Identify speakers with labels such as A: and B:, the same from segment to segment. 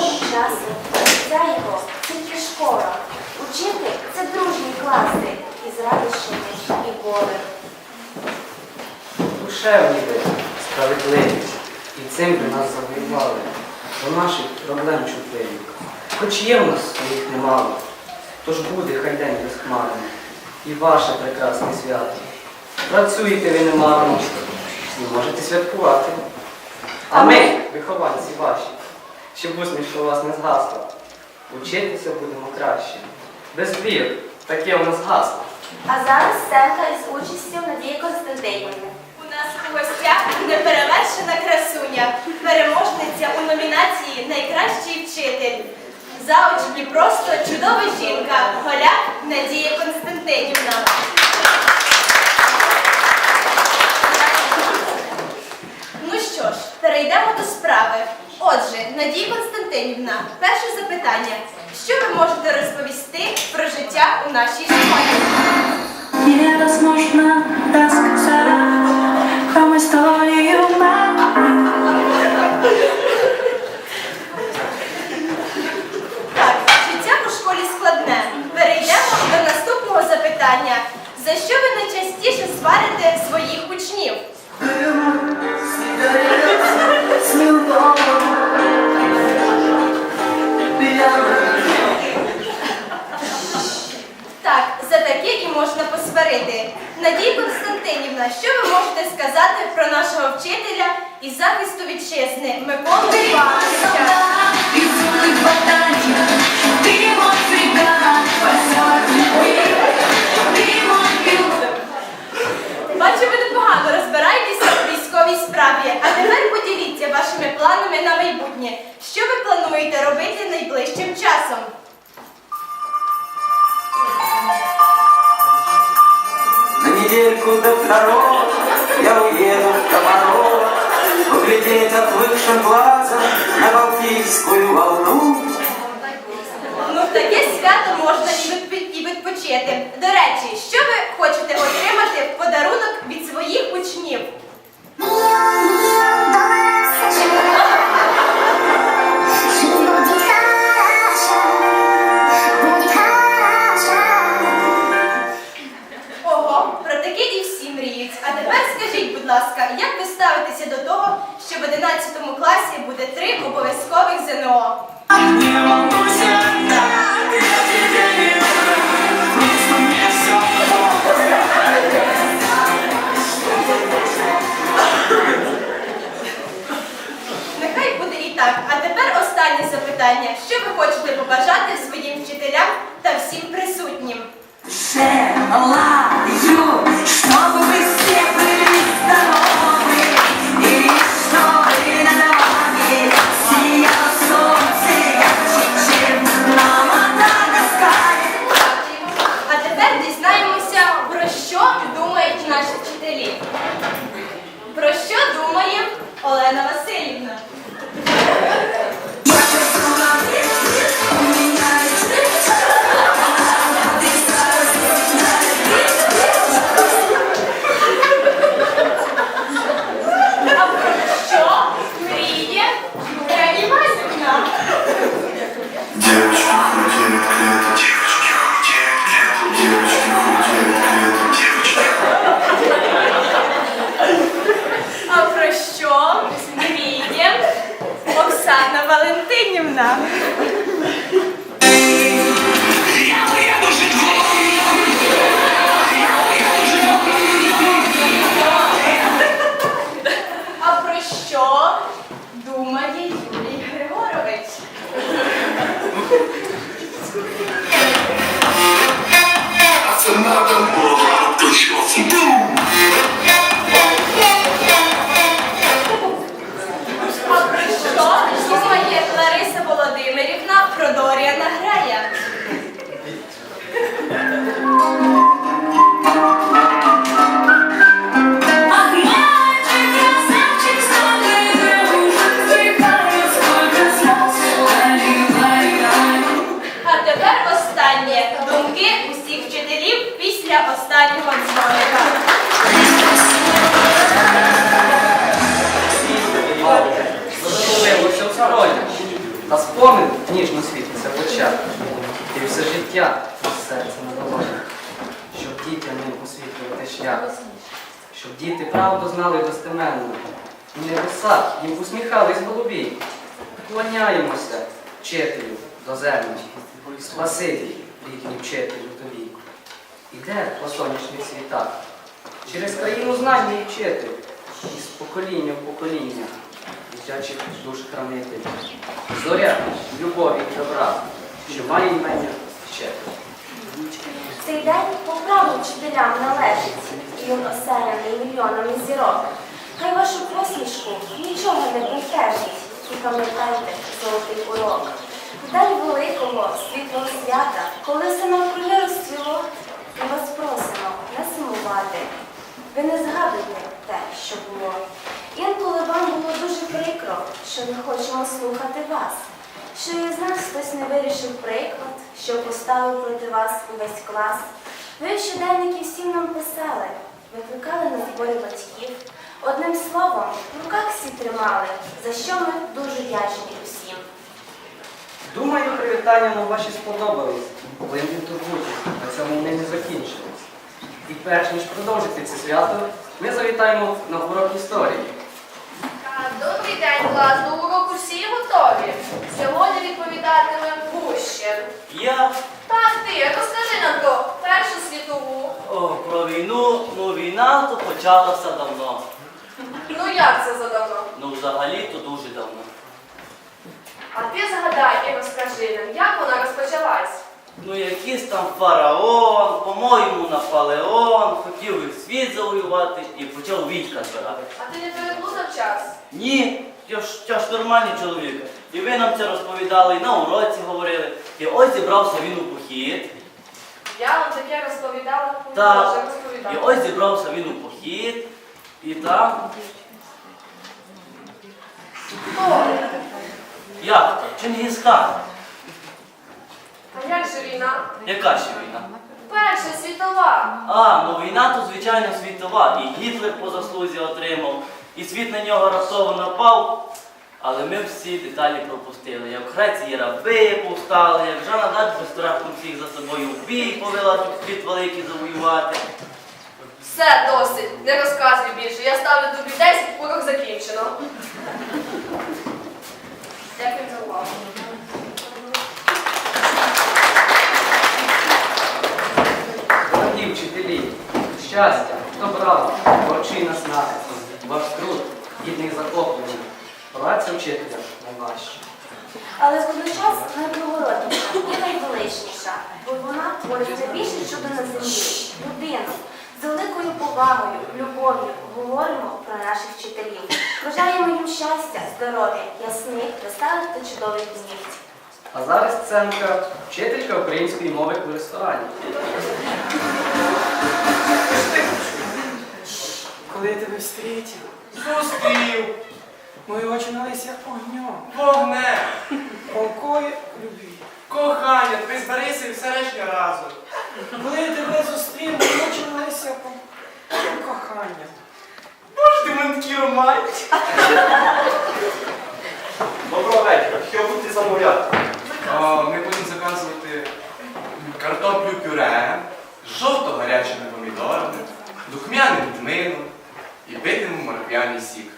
A: Свого часу, життя його тільки школа. Учитель це дружні класи із радощами і болем.
B: Душевні ви, справедливість, і цим ви нас завоювали до наших проблем чутливі. Хоч є в нас своїх немало, тож буде хай день безхмарний, і ваше прекрасне свято. Працюєте ви немарно, і можете святкувати. А ми, вихованці ваші, щоб усмішка у вас не згасла, учитися будемо краще. Без вір, таке у нас гасло.
A: А зараз сценка із участю Надії Константинівни.
C: У нас у гостях неперевершена красуня, переможниця у номінації Найкращий вчитель. Зауч просто чудова жінка, голяк Надія Константинівна. Ну що ж, перейдемо до справи. Отже, Надія Константинівна, перше запитання. Що ви можете розповісти про життя у нашій школі?
D: Невозможно рассказать вам историю мамы.
C: Так, життя у школі складне. Перейдемо до наступного запитання. За що ви найчастіше сварите своїх Надія Константинівна, що ви можете сказати про нашого вчителя із захисту вітчизни Миколу Івановича?
D: Безумных батальон. Ты мой фрегат, поселок любви. Ты мой пилот.
C: Бачу, ви непогано розбираєтеся у військовій справі. А тепер поділіться вашими планами на майбутнє. Що ви плануєте робити найближчим часом?
E: Недельку до второго я уеду в Комарова Поглядеть отвыкшим глазом на Балтийскую волну
C: Ну, в таке свято можна і, і відпочити. До речі, що ви хочете отримати в подарунок від своїх учнів? Буде три обов'язкових ЗНО? А про що думає
B: достеменно. І небеса їм усміхались голубі. Клоняємося вчителю до землі. Спасибі, рідний вчителю тобі. Іде по сонячних світах. Через країну знань мій вчитель. Із покоління в покоління. Дитячих душ хранитель. Зоря любові і добра, що має імення вчитель.
A: Цей день по праву вчителям належить, і він осяяний мільйонами зірок. Хай вашу посмішку нічого не бентежить, і пам'ятайте золотий урок. В день великого світлого свята, коли все навкруги розцвіло, ми вас просимо не сумувати. Ви не згадуйте те, що було. Інколи вам було дуже прикро, що не хочемо слухати вас. Що із нас хтось не вирішив приклад, що поставив проти вас увесь клас. Ви щоденники всім нам писали, викликали на зборі батьків. Одним словом, в руках всі тримали, за що ми дуже вдячні усім.
B: Думаю, привітання нам ваші сподобались, бо їм не турбуйтесь, на цьому вони не закінчились. І перш ніж продовжити це свято, ми завітаємо на урок історії.
F: Добрий день, клас. До уроку всі готові. Сьогодні відповідатиме Гущин.
G: Я
F: Так, ти, розкажи нам про Першу світову.
G: о, про війну, ну війна то почалася давно.
F: Ну як це задавно?
G: Ну взагалі то дуже давно.
F: А ти згадай і розкажи нам, як вона розпочалась.
G: Ну якийсь там фараон, по-моєму, Наполеон, хотів і світ завоювати і почав війська збирати.
F: А ти не переплутав час?
G: Ні, я ж, я ж нормальний чоловік. І ви нам це розповідали, і на уроці говорили. І ось зібрався він у похід.
F: Я вам таке розповідала,
G: Так.
F: вже
G: І
F: розповідала.
G: ось зібрався він у похід. І там.
F: Хто?
G: Як то? Чингісхан.
F: А як же війна?
G: Яка ще війна?
F: Перша світова.
G: А, ну війна то звичайно світова. І Гітлер по заслузі отримав, і світ на нього раптово напав. Але ми всі деталі пропустили. Як в Греції раби повстали, як Жанна Дарк безстрахом всіх за собою в бій повела, світ великий завоювати.
F: Все, досить. Не розказуй більше. Я ставлю тобі 10, урок закінчено. Дякую за увагу.
B: Дорогі вчителі, щастя, добра, творчий наснаги, ваш труд, гідний захоплення, праця вчителя найважча.
A: Але водночас найблагородніша і найвеличніша, бо вона творить найбільше чудо на землі, любов'ю говоримо про наших вчителів. Бажаємо їм щастя, здоров'я, ясних, веселих та чудових днів.
B: А зараз сценка вчителька української мови у ресторані.
H: Коли я тебе встретив,
D: Зустрів
H: мої очі налися огнем,
D: вогнем,
H: полкої любві.
D: кохання, ти зберися і все решта разом.
H: Коли я тебе зустрів, мої очі налися коханням.
D: Боже, ти мене такий романтик. Доброго вечора. Що будете замовляти? Ми будемо заказувати картоплю пюре, жовто-гарячими помідорами, духмяним тмином і питиму морквяний сік.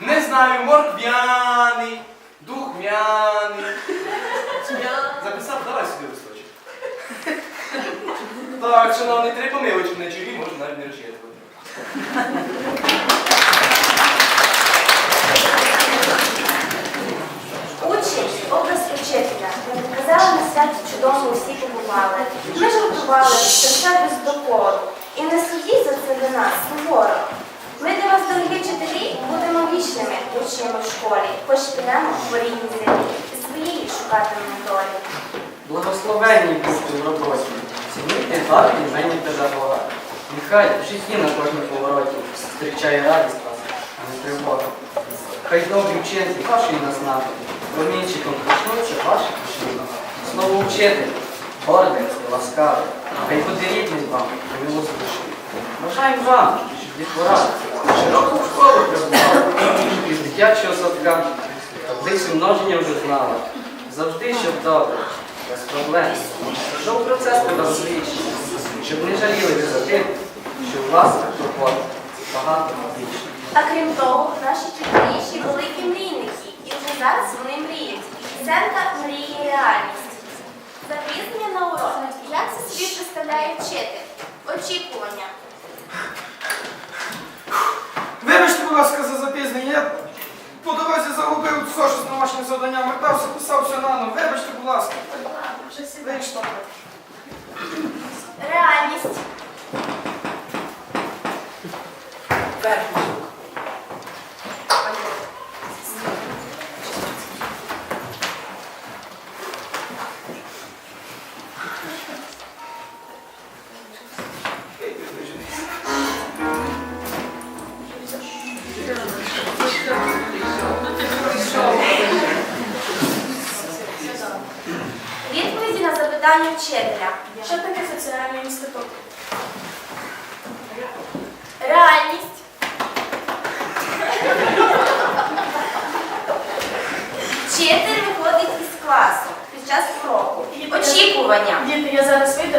D: Не знаю, морквяний, духмяний. Записав, давай сюди листочок. Так, шановний, три помилочки на чолі, можна навіть не розчитувати.
A: Учень, образ учителя. Ми показали на святі чудово усі побували. Ми ж готували це все без докору. І не судіть за це до нас, суворо. Ми для вас, дорогі вчителі, будемо вічними учнями в школі, хоч підемо в рідній землі, і своєї шукатимемо долі.
B: Благословенні будьте в роботі, цінуйте дар і мені педагога. Нехай в житті на кожному повороті зустрічає радість вас, а не тривога. Хай добрі вчинки вашої наснаги, промінчиком коснуться ваших учнів. слово вчитель, гордий, ласкавий, хай буде вам, мило з душі. Бажаємо вам, щоб дітвора широку в школу прибувала, щоб із дитячого садка таблицю множення вже знала. Завжди, щоб добре, без проблем. Щоб процес звичний, щоб не жаліли за тим, що у вас проходить багато вічно.
A: А крім того, наші вчителі великі мрійники, і вже зараз вони мріють. Пісенка мріє реальність. Запізнення на урок. Як це собі представляє вчитель? Очікування.
H: Вибачте, будь ласка, за запізнення. По дорозі загубив зошит з домашнім завданням, вертався, писав все наново. Вибачте, будь ласка. Вийшло.
A: Реальність. Відповіді Очікування.
F: Діти, я зараз вийду,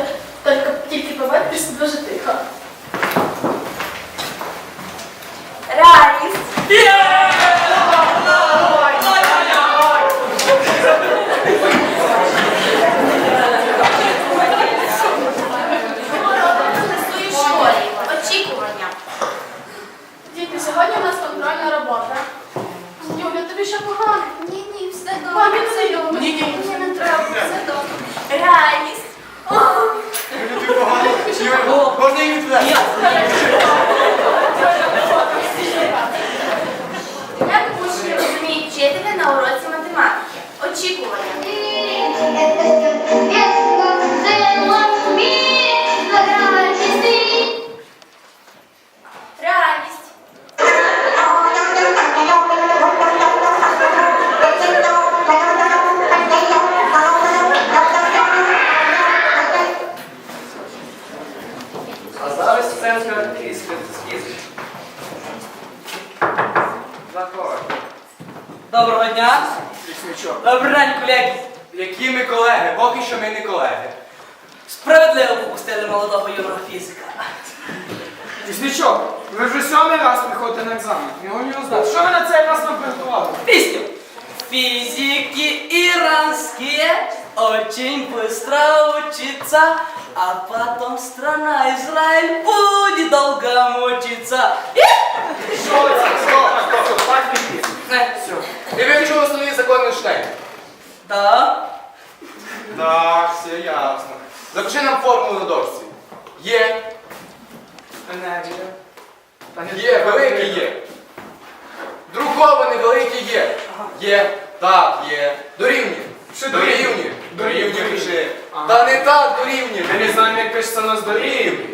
I: молодого юного фізика.
H: Лісничок, ви вже сьомий раз приходите на екзамен. Його не знати. Що ви на цей раз нам приготували?
I: Песню. Физики иранские очень быстро учатся, а потом страна Израиль будет долго мучиться.
E: Так піти.
I: Все.
E: Ти вивчив основні закони Ейнштейна?
I: Да.
E: Так, все ясно. Запиши нам формулу на дошці. Є.
H: Енергія.
E: Є, великий є. Друкований великий є. Є. Так, є. Дорівнює.
H: Що
E: Дорівнює.
H: дорівнює?
E: Пиши. Та не так дорівнює.
H: Ми не знаємо, як пишеться на здоров'я.
E: Дорівнює.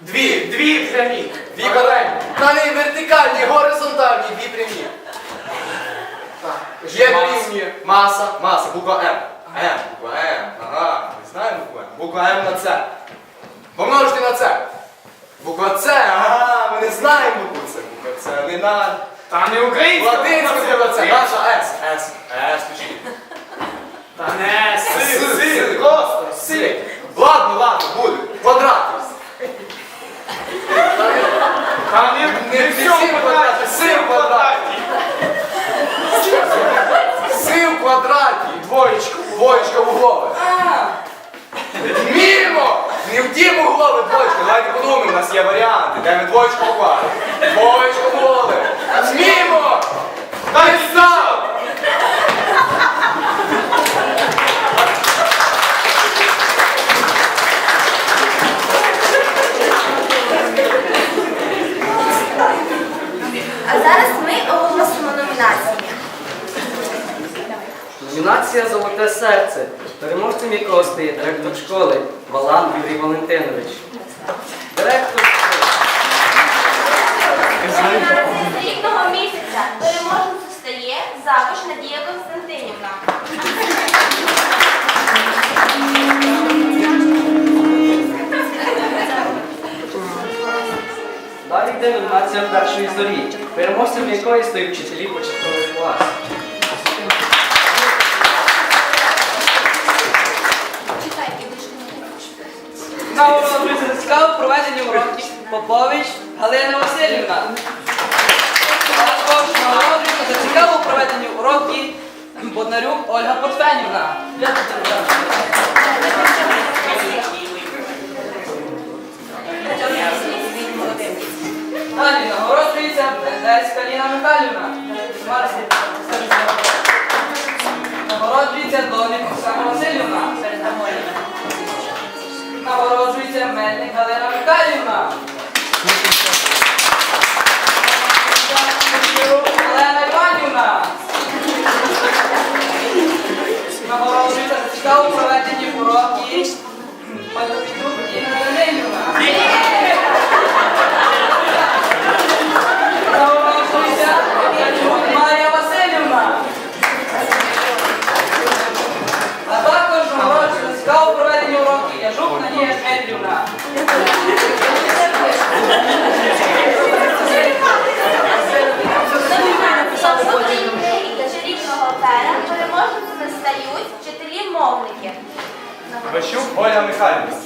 E: Дві.
H: Дві прямі.
E: Дві прямі. Та не вертикальні, горизонтальні, дві прямі.
H: Так.
E: Є дорівнює. Маса, маса, буква М. М, буква М. Ага, знаємо букву М. Буква М на С. Помножити на С. Буква С, ага, ми не знаємо букву С. Буква С, не на...
H: Та не українська.
E: Латинська буква С, наша С. С, С, пишіть.
H: Та не
E: С,
H: си. просто
E: си. Ладно, ладно, буде. Квадрат.
H: Та не,
E: в
H: в цьому
E: сім
H: квадраті, си в квадраті.
E: Си в квадраті. Двоєчка, двоєчка углове. Міримо! Не в тім углове двоєчка. Давайте подумаємо, у нас є варіанти. Де ми двоєчку поклали? Двоєчка углове. Змімо! Дай сам!
A: А зараз ми оголосимо номінації.
B: Номінація Золоте серце. Переможцем якого стає директор школи Валан Юрій Валентинович. Директор школи.
A: З переможцем стає Завуш Надія Константинівна.
B: Далі йде номінація першої зорі, переможцем якої стоїть вчителі початкових класів.
I: Цікаве проведення уроків Попович Галина Васильівна. Також нагороджується за цікаве проведення уроків Боднарюк Ольга Портфенівна. Далі нагороджується Бендерська Ліна Михайлівна. Нагороджується Доник Оксана Васильівна. Нагороджується Мельник Галина Михайлівна. Олена Іванівна. Нагороджується за цікаво проведені уроки. Панопідюк Інна Данилівна. Нагороджується Ткачук Марія Васильівна. А також нагороджується за цікаво проведені уроки
A: Чарівного пера переможцями стають вчителі-мовники.
E: Ващук Оля Михайлівна.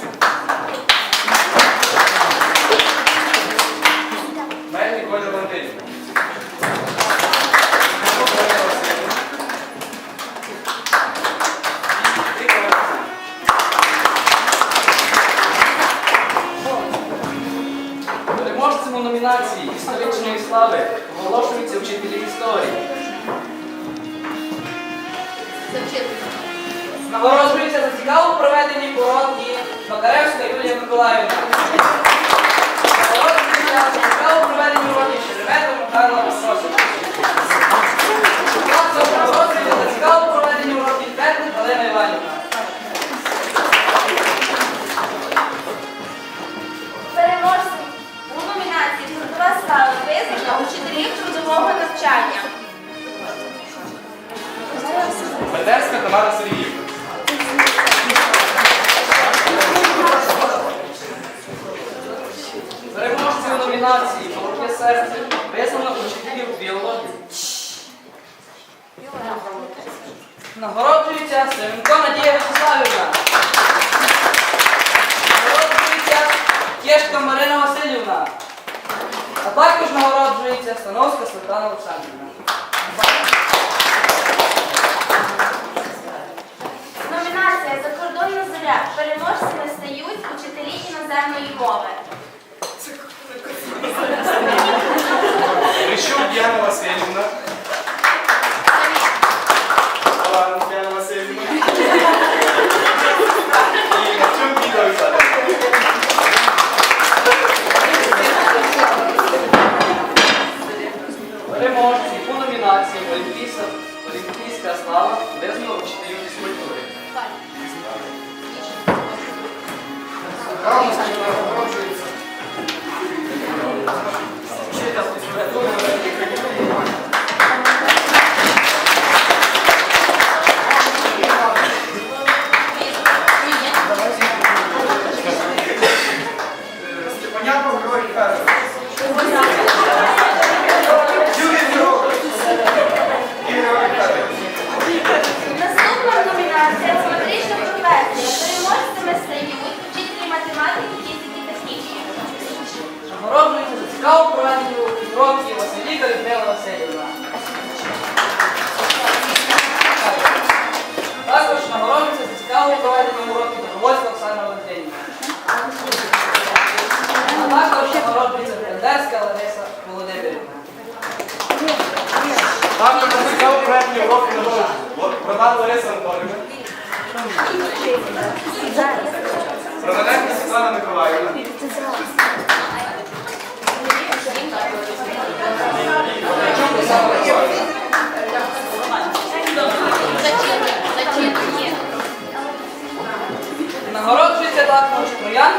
B: Слави оголошуються вчителі історії.
I: Нагороджується за цікаво проведені уроки Макаревська Юлія Миколаївна. Нагороджується за цікаво проведені уроки Шеремета Михайло Васильович. Також нагороджується за цікаво проведені уроки Петник Галина Іванівна.
A: Номінації Трудова слава учителів трудового навчання.
E: Бендерська Тамара Сергіївна.
B: Переможцем у номінації Молоке серце визнано учителів біології.
I: Нагороджується Семенко Надія Вячеславівна. Нагороджується Кешка Марина також нагороджується Становська Світлана Олександрівна.
A: Номінація Закордонна зоря. Переможцями стають учителі іноземної мови.
E: Рищук Діана Васильівна. Олена Діана Васильівна. І Мачук Ніна Олександрівна.
B: Переможці у номінації Олімпійська, слава визнано вчителів фізкультури.
H: Степаняков
I: уроки Василіка Людмила Васильівна. Також нагороджується за цікаво проведені уроки Добровольська Оксана Валентинівна. А також нагороджується Бендерська Лариса Володимирівна.
E: Також на цікаво проєктні уроки нагороджують. Продан Лариса Анатолівна. Пронаденко Світлана Миколаївна.
I: Нагороджується також Троян